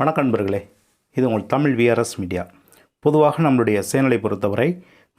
வணக்கம் நண்பர்களே. இது உங்கள் தமிழ் விஆர்எஸ் மீடியா பொதுவாக நம்மளுடைய சேனலை பொறுத்தவரை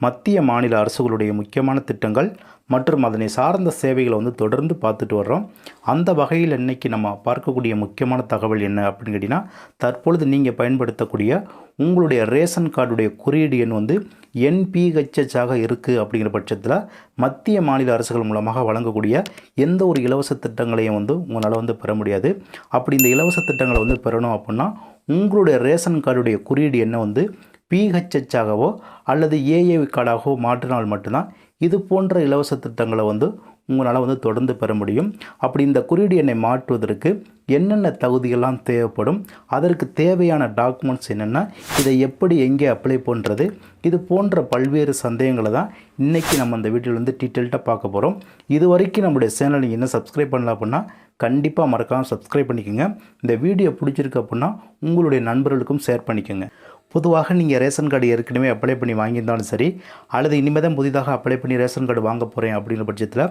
மத்திய மாநில அரசுகளுடைய முக்கியமான திட்டங்கள் மற்றும் அதனை சார்ந்த சேவைகளை வந்து தொடர்ந்து பார்த்துட்டு வர்றோம். அந்த வகையில் இன்றைக்கி நம்ம பார்க்கக்கூடிய முக்கியமான தகவல் என்ன அப்படின்னு கேட்டிங்கன்னா தற்பொழுது நீங்கள் பயன்படுத்தக்கூடிய உங்களுடைய ரேஷன் கார்டுடைய குறியீடு எண் வந்து என்பிஹெச்எச் ஆக இருக்குது அப்படிங்கிற பட்சத்தில் மத்திய மாநில அரசுகள் மூலமாக வழங்கக்கூடிய எந்த ஒரு இலவச திட்டங்களையும் வந்து உங்களால் வந்து பெற முடியாது. அப்படி இந்த இலவச திட்டங்களை வந்து பெறணும் அப்படின்னா உங்களுடைய ரேஷன் கார்டுடைய குறியீடு என்ன வந்து பிஹெச்ஹெச் ஆகவோ அல்லது ஏஏ கார்டாகவோ மாற்றினால் மட்டும்தான் இது போன்ற இலவச திட்டங்களை வந்து உங்களால் வந்து தொடர்ந்து பெற முடியும். அப்படி இந்த குறியீடு எண்ணை மாற்றுவதற்கு என்னென்ன தகுதிகள்லாம் தேவைப்படும் அதற்கு தேவையான டாக்குமெண்ட்ஸ் என்னென்னா இதை எப்படி எங்கே அப்ளை பண்ணுறது இது போன்ற பல்வேறு சந்தேகங்களை தான் இன்றைக்கி நம்ம அந்த வீட்டில் வந்து டீட்டெயில்ட்டாக பார்க்க போகிறோம் இது வரைக்கும் நம்முடைய சேனல் நீங்கள் இன்னும் சப்ஸ்கிரைப் பண்ணல அப்படின்னா கண்டிப்பாக மறக்காமல் சப்ஸ்கிரைப் பண்ணிக்கோங்க. இந்த வீடியோ பிடிச்சிருக்கு அப்படின்னா உங்களுடைய நண்பர்களுக்கும் ஷேர் பண்ணிக்கோங்க. பொதுவாக நீங்கள் ரேஷன் கார்டு ஏற்கனவே அப்ளை பண்ணி வாங்கியிருந்தாலும் சரி அல்லது இனிமேல் தான் புதிதாக அப்ளை பண்ணி ரேஷன் கார்டு வாங்க போகிறேன் அப்படிங்கிற பட்சத்தில்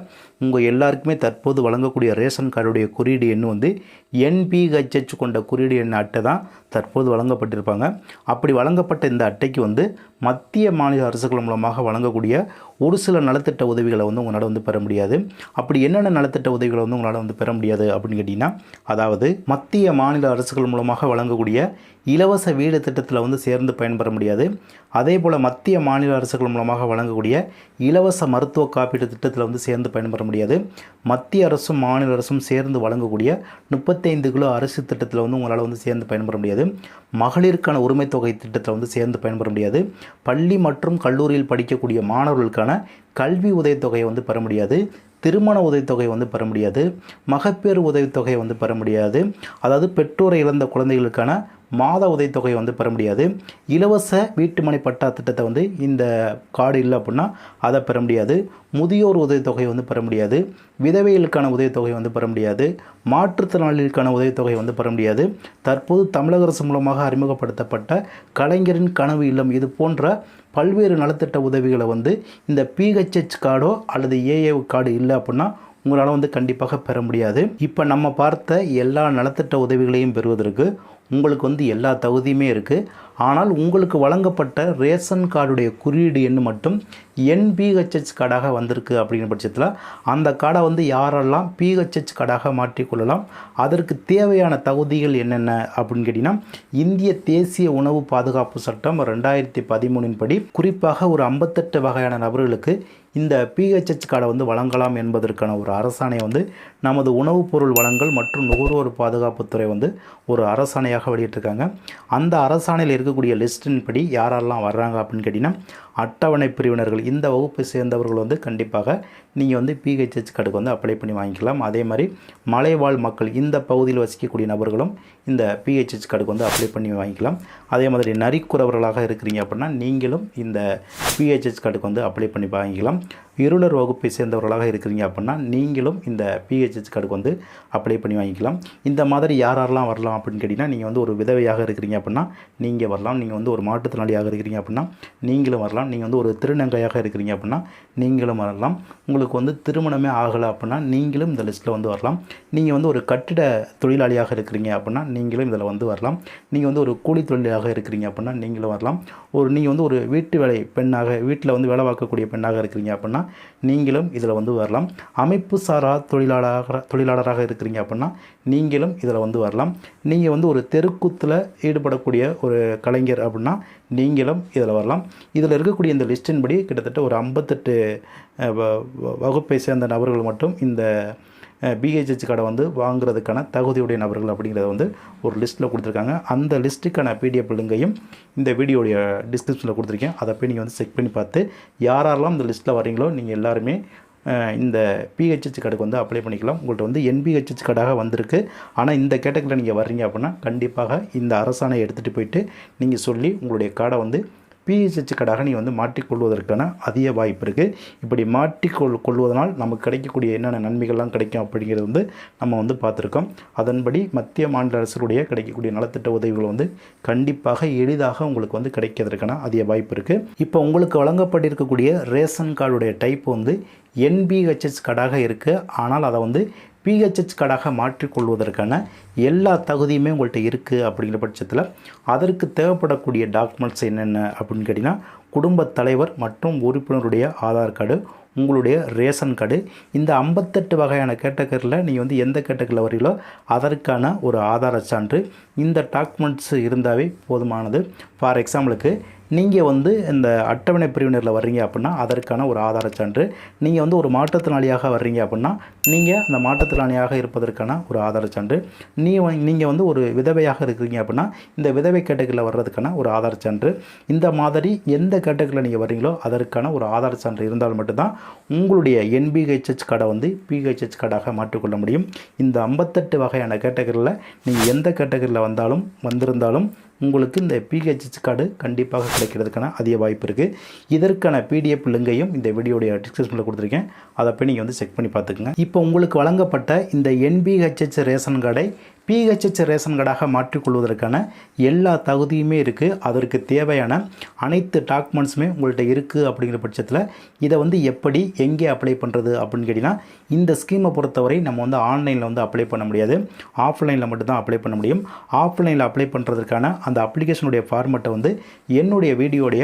உங்கள் எல்லாருக்குமே தற்போது வழங்கக்கூடிய ரேஷன் கார்டுடைய குறியீடு எண் வந்து என்பிஹெச்ஹெச் கொண்ட குறியீடு எண் அட்டை தான் தற்போது வழங்கப்பட்டிருப்பாங்க. அப்படி வழங்கப்பட்ட இந்த அட்டைக்கு வந்து மத்திய மாநில அரசுகள் மூலமாக வழங்கக்கூடிய ஒரு சில நலத்திட்ட உதவிகளை வந்து உங்களால் வந்து பெற முடியாது. அப்படி என்னென்ன நலத்திட்ட உதவிகளை வந்து உங்களால் வந்து பெற முடியாது அப்படின்னு கேட்டிங்கன்னா அதாவது மத்திய மாநில அரசுகள் மூலமாக வழங்கக்கூடிய இலவச வீடு திட்டத்தில் வந்து சேர்ந்து பயன்பெற முடியாது. அதே போல் மத்திய மாநில அரசுகள் மூலமாக வழங்கக்கூடிய இலவச மருத்துவ காப்பீட்டு திட்டத்தில் வந்து சேர்ந்து பயன்பெற முடியாது. மத்திய அரசும் மாநில அரசும் சேர்ந்து வழங்கக்கூடிய முப்பத்தைந்து கிலோ அரசு திட்டத்தில் வந்து உங்களால் வந்து சேர்ந்து பயன்பெற முடியாது. மகளிருக்கான உரிமை தொகை திட்டத்தில் வந்து சேர்ந்து பயன்பெற முடியாது. பள்ளி மற்றும் கல்லூரியில் படிக்கக்கூடிய மாணவர்களுக்கான கல்வி உதவித்தொகையை வந்து பெற முடியாது. திருமண உதவித்தொகை வந்து பெற முடியாது. மகப்பேறு உதவித்தொகை வந்து பெற முடியாது. அதாவது பெற்றோரை இழந்த குழந்தைகளுக்கான மாத உதவித்தொகை வந்து பெற முடியாது. இலவச வீட்டுமனை பட்டா திட்டத்தை வந்து இந்த கார்டு இல்லை அப்படின்னா அதை பெற முடியாது. முதியோர் உதவித்தொகை வந்து பெற முடியாது. விதவைகளுக்கான உதவித்தொகை வந்து பெற முடியாது. மாற்றுத்திறனாளிகளுக்கான உதவித்தொகை வந்து பெற முடியாது. தற்போது தமிழக அரசு மூலமாக அறிமுகப்படுத்தப்பட்ட கலைஞரின் கனவு இல்லம் இது போன்ற பல்வேறு நலத்திட்ட உதவிகளை வந்து இந்த பிஹெச்ஹெச் கார்டோ அல்லது ஏஏ கார்டு இல்லை அப்படின்னா உங்களால் வந்து கண்டிப்பாக பெற முடியாது. இப்போ நம்ம பார்த்த எல்லா நலத்திட்ட உதவிகளையும் பெறுவதற்கு உங்களுக்கு வந்து எல்லா தகுதியுமே இருக்குது ஆனால் உங்களுக்கு வழங்கப்பட்ட ரேஷன் கார்டுடைய குறியீடு எண் மட்டும் என்பிஹெச்ஹெச் கார்டாக வந்திருக்கு அப்படிங்கிற பட்சத்தில் அந்த கார்டை வந்து யாரெல்லாம் பிஹெச்ஹெச் கார்டாக மாற்றிக்கொள்ளலாம் அதற்கு தேவையான தகுதிகள் என்னென்ன அப்படின்னு கேட்டிங்கன்னா இந்திய தேசிய உணவு பாதுகாப்பு சட்டம் ரெண்டாயிரத்தி பதிமூணின் படி குறிப்பாக ஒரு ஐம்பத்தெட்டு வகையான நபர்களுக்கு இந்த பிஹெச்ஹெச் கார்டை வந்து வழங்கலாம் என்பதற்கான ஒரு அரசாணையை வந்து நமது உணவுப் பொருள் வழங்கல் மற்றும் நுகர்வோர் பாதுகாப்புத்துறை வந்து ஒரு அரசாணையாக வெளியிட்டிருக்காங்க. அந்த அரசாணையில் இருக்கக்கூடிய லிஸ்டின் படி யாரெல்லாம் வர்றாங்க அப்படின்னு கேட்டிங்கன்னா அட்டவணை பிரிவினர்கள் இந்த வகுப்பை சேர்ந்தவர்கள் வந்து கண்டிப்பாக நீங்கள் வந்து பிஹெச்ஹெச் கார்டுக்கு வந்து அப்ளை பண்ணி வாங்கிக்கலாம். அதே மாதிரி மலைவாழ் மக்கள் இந்த பகுதியில் வசிக்கக்கூடிய நபர்களும் இந்த பிஹெச்ஹெச் கார்டுக்கு வந்து அப்ளை பண்ணி வாங்கிக்கலாம். அதே மாதிரி நரிக்குறவர்களாக இருக்கிறீங்க அப்படின்னா நீங்களும் இந்த பிஹெச்ஹெச் கார்டுக்கு வந்து அப்ளை பண்ணி வாங்கிக்கலாம். இருளர் வகுப்பை சேர்ந்தவர்களாக இருக்கிறீங்க அப்படின்னா நீங்களும் இந்த பிஹெச்ஹெச் கார்டுக்கு வந்து அப்ளை பண்ணி வாங்கிக்கலாம். இந்த மாதிரி யார் யாரெல்லாம் வரலாம் அப்படின்னு கேட்டிங்கன்னா நீங்கள் வந்து ஒரு விதவையாக இருக்கிறீங்க அப்படின்னா நீங்கள் வரலாம். நீங்கள் வந்து ஒரு மாற்றுத்திறனாளியாக இருக்கிறீங்க அப்படின்னா நீங்களும் வரலாம். நீங்கள் வந்து ஒரு திருநங்கையாக இருக்கிறீங்க அப்படின்னா நீங்களும் வரலாம். உங்களுக்கு வந்து திருமணமே ஆகலை அப்படின்னா நீங்களும் இந்த லிஸ்ட்டில் வந்து வரலாம். நீங்கள் வந்து ஒரு கட்டிட தொழிலாளியாக இருக்கிறீங்க அப்படின்னா நீங்களும் இதில் வந்து வரலாம். நீங்கள் வந்து ஒரு கூலி தொழிலாக இருக்கிறீங்க அப்படின்னா நீங்களும் வரலாம். ஒரு நீங்கள் வந்து ஒரு வீட்டு வேலை பெண்ணாக வீட்டில் வந்து வேலை பார்க்கக்கூடிய பெண்ணாக இருக்கிறீங்க அப்படின்னா நீங்களும் இதில் வந்து வரலாம். அமைப்பு சாரா தொழிலாளராக தொழிலாளராக இருக்கிறீங்க அப்படின்னா நீங்களும் இதில் வந்து வரலாம். நீங்கள் வந்து ஒரு தெருக்கூத்தில் ஈடுபடக்கூடிய ஒரு கலைஞர் அப்படின்னா நீங்களும் இதில் வரலாம். இதில் இருக்கக்கூடிய இந்த லிஸ்டின்படி கிட்டத்தட்ட ஒரு ஐம்பத்தெட்டு வகுப்பை சேர்ந்த நபர்கள் மட்டும் இந்த பிஹெச்ஹெச் கார்டை வந்து வாங்குறதுக்கான தகுதியுடைய நபர்கள் அப்படிங்கிறத வந்து ஒரு லிஸ்ட்டில் கொடுத்துருக்காங்க. அந்த லிஸ்ட்டுக்கான பிடிஎஃப் லிங்கையும் இந்த வீடியோடைய டிஸ்கிரிப்ஷனில் கொடுத்துருக்கேன். அதை போய் நீங்கள் வந்து செக் பண்ணி பார்த்து யாரெல்லாம் இந்த லிஸ்ட்டில் வரீங்களோ நீங்கள் எல்லாருமே இந்த பிஹெச்ஹெச் கார்டுக்கு வந்து அப்ளை பண்ணிக்கலாம். உங்கள்கிட்ட வந்து என்பிஹெச்ஹெச் கார்டாக வந்திருக்கு. ஆனால் இந்த கேட்டகரியில் நீங்கள் வர்றீங்க அப்படின்னா கண்டிப்பாக இந்த அரசாணையை எடுத்துகிட்டு போயிட்டு நீங்கள் சொல்லி உங்களுடைய கார்டை வந்து பிஹெச்ஹெச் கார்டாக வந்து மாற்றிக்கொள்வதற்கான அதிக வாய்ப்பு இருக்குது இப்படி மாற்றிக்கொள் கொள்வதனால் நமக்கு கிடைக்கக்கூடிய என்னென்ன நன்மைகள்லாம் கிடைக்கும் அப்படிங்கிறது வந்து நம்ம வந்து பார்த்துருக்கோம். அதன்படி மத்திய மாநில அரசுடைய கிடைக்கக்கூடிய நலத்திட்ட உதவிகள் வந்து கண்டிப்பாக எளிதாக உங்களுக்கு வந்து கிடைக்கிறதுக்கான அதிக வாய்ப்பு இருக்குது இப்போ உங்களுக்கு வழங்கப்பட்டிருக்கக்கூடிய ரேஷன் கார்டுடைய டைப் வந்து என்பிஹெச்எஸ் கார்டாக இருக்குது ஆனால் அதை வந்து பிஹெச்ஹெச் கார்டாக மாற்றிக்கொள்வதற்கான எல்லா தகுதியுமே உங்கள்கிட்ட இருக்குது அப்படிங்கிற பட்சத்தில் அதற்கு தேவைப்படக்கூடிய டாக்குமெண்ட்ஸ் என்னென்ன அப்படின்னு கேட்டிங்கன்னா குடும்பத் தலைவர் மற்றும் உறுப்பினருடைய ஆதார் கார்டு உங்களுடைய ரேஷன் கார்டு. இந்த ஐம்பத்தெட்டு வகையான கேட்டகரியில் நீங்கள் வந்து எந்த கேட்டகரியில் வரீங்களோ அதற்கான ஒரு ஆதார சான்று. இந்த டாக்குமெண்ட்ஸ் இருந்தாவே போதுமானது. ஃபார் எக்ஸாம்பிளுக்கு நீங்கள் வந்து இந்த அட்டவணை பிரிவினரில் வர்றீங்க அப்படின்னா அதற்கான ஒரு ஆதார சான்று. நீங்கள் வந்து ஒரு மாற்றுத்திறனாளியாக வர்றீங்க அப்படின்னா நீங்கள் அந்த மாற்றுத்திறனாளியாக இருப்பதற்கான ஒரு ஆதார சான்று. நீ நீங்கள் வந்து ஒரு விதவையாக இருக்கிறீங்க அப்படின்னா இந்த விதவை கேட்டகரியில் வர்றதுக்கான ஒரு ஆதார சான்று. இந்த மாதிரி எந்த கேட்டகரியில் நீங்கள் வர்றீங்களோ அதற்கான ஒரு ஆதார சான்று இருந்தால் மட்டும்தான் உங்களுடைய என்பிஹெச்ஹெச் கார்டை வந்து பிஹெச்ஹெச் கார்டாக மாற்றிக்கொள்ள முடியும். இந்த ஐம்பத்தெட்டு வகையான கேட்டகரியில் நீங்கள் எந்த கேட்டகரியில் வந்தாலும் வந்திருந்தாலும் உங்களுக்கு இந்த பிஹெச்ஹெச் கார்டு கண்டிப்பாக கிடைக்கிறதுக்கான அதிக வாய்ப்பு இருக்குது இதற்கான பிடிஎஃப் லிங்கையும் இந்த வீடியோடைய டிஸ்கிரிப்ஷனில் கொடுத்துருக்கேன். அதை போய் நீங்கள் வந்து செக் பண்ணி பார்த்துக்குங்க. இப்போ உங்களுக்கு வழங்கப்பட்ட இந்த என்பிஹெச்ஹெச் ரேஷன் கார்டை பிஹெச்எச் ரேஷன் கார்டாக மாற்றிக்கொள்வதற்கான எல்லா தகுதியுமே இருக்குது அதற்கு தேவையான அனைத்து டாக்குமெண்ட்ஸுமே உங்கள்கிட்ட இருக்குது அப்படிங்கிற பட்சத்தில் இதை வந்து எப்படி எங்கே அப்ளை பண்ணுறது அப்படின்னு கேட்டிங்கன்னா இந்த ஸ்கீமை பொறுத்தவரை நம்ம வந்து ஆன்லைனில் வந்து அப்ளை பண்ண முடியாது. ஆஃப்லைனில் மட்டும்தான் அப்ளை பண்ண முடியும். ஆஃப்லைனில் அப்ளை பண்ணுறதுக்கான அந்த அப்ளிகேஷனுடைய ஃபார்மெட்டை வந்து என்னுடைய வீடியோடைய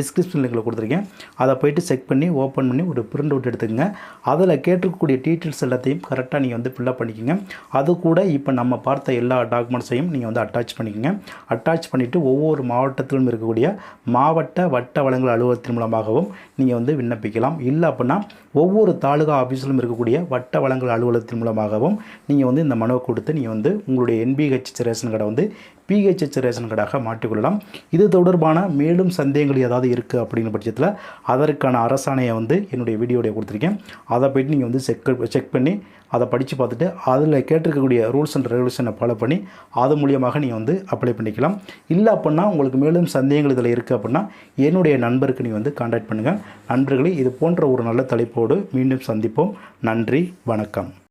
டிஸ்கிரிப்ஷன் லிங்கில் கொடுத்துருக்கேன். அதை போயிட்டு செக் பண்ணி ஓப்பன் பண்ணி ஒரு பிரிண்ட் அவுட் எடுத்துக்கங்க. அதில் கேட்டிருக்கக்கூடிய டீட்டெயில்ஸ் எல்லாத்தையும் கரெக்டாக நீங்கள் வந்து ஃபில்லப் பண்ணிக்கோங்க. அது கூட இப்போ நம்ம பார்த்த எல்லா டாக்குமெண்ட்ஸையும் நீங்கள் வந்து அட்டாச் பண்ணிக்கோங்க. அட்டாச் பண்ணிவிட்டு ஒவ்வொரு மாவட்டத்திலும் இருக்கக்கூடிய மாவட்ட வட்ட வளங்கள் அலுவலகத்தின் மூலமாகவும் நீங்கள் வந்து விண்ணப்பிக்கலாம். இல்லை அப்படின்னா ஒவ்வொரு தாலுகா ஆஃபீஸிலும் இருக்கக்கூடிய வட்ட வளங்கள் அலுவலகத்தின் மூலமாகவும் நீங்கள் வந்து இந்த மனுவை கொடுத்து நீங்கள் வந்து உங்களுடைய என்பிஹெச் ரேஷன் கடை வந்து பிஹெச்ஹெச் ரேஷன் கடாக மாற்றிக்கொள்ளலாம். இது தொடர்பான மேலும் சந்தேகங்கள் ஏதாவது இருக்குது அப்படிங்கிற பட்சத்தில் அதற்கான அரசாணையை வந்து என்னுடைய வீடியோடைய கொடுத்துருக்கேன். அதை போய்ட்டு நீங்கள் வந்து செக் செக் பண்ணி அதை படித்து பார்த்துட்டு அதில் கேட்டிருக்கக்கூடிய ரூல்ஸ் அண்ட் ரெகுலேஷனை ஃபாலோ பண்ணி அது மூலியமாக நீங்கள் வந்து அப்ளை பண்ணிக்கலாம். இல்லை அப்படின்னா உங்களுக்கு மேலும் சந்தேகங்கள் இதில் இருக்குது அப்படின்னா என்னுடைய நண்பருக்கு நீங்கள் வந்து காண்டாக்ட் பண்ணுங்கள் நண்பர்களே இது போன்ற ஒரு நல்ல தலைப்போடு மீண்டும் சந்திப்போம். நன்றி வணக்கம்.